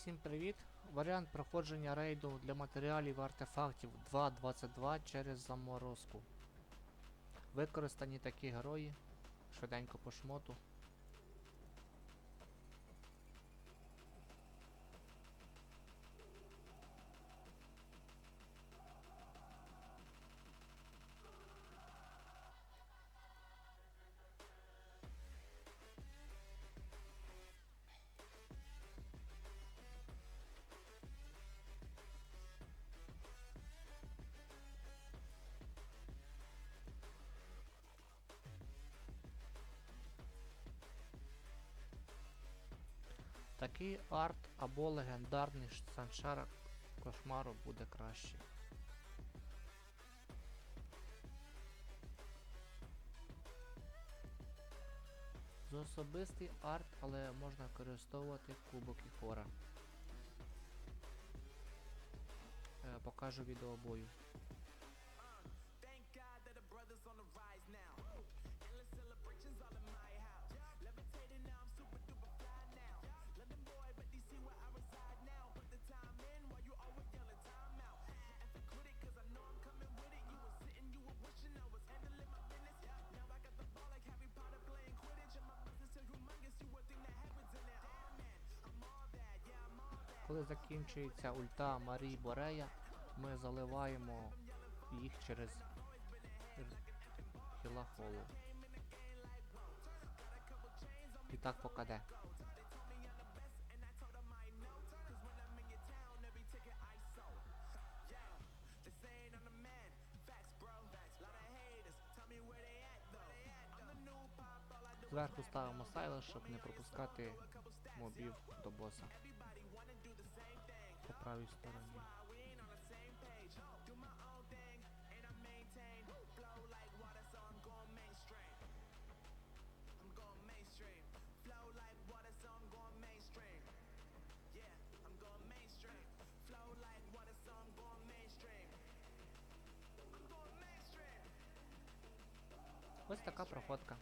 Всім привіт! Варіант проходження рейду для матеріалів і артефактів 2.22 через заморозку. Використані такі герої. Швиденько по шмоту. Такий арт або легендарний саншара кошмару буде краще. З особистий арт, але можна використовувати кубок і фора. Е, покажу відео бою. Коли закінчується ульта Марії Борея, ми заливаємо їх через Хіла хілахолу. І так покаде. Зверху ставимо сайла, щоб не пропускати мобів до боса. По правій стороні. Ось така проходка.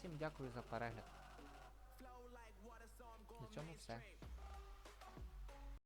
Всім дякую за перегляд. На цьому все.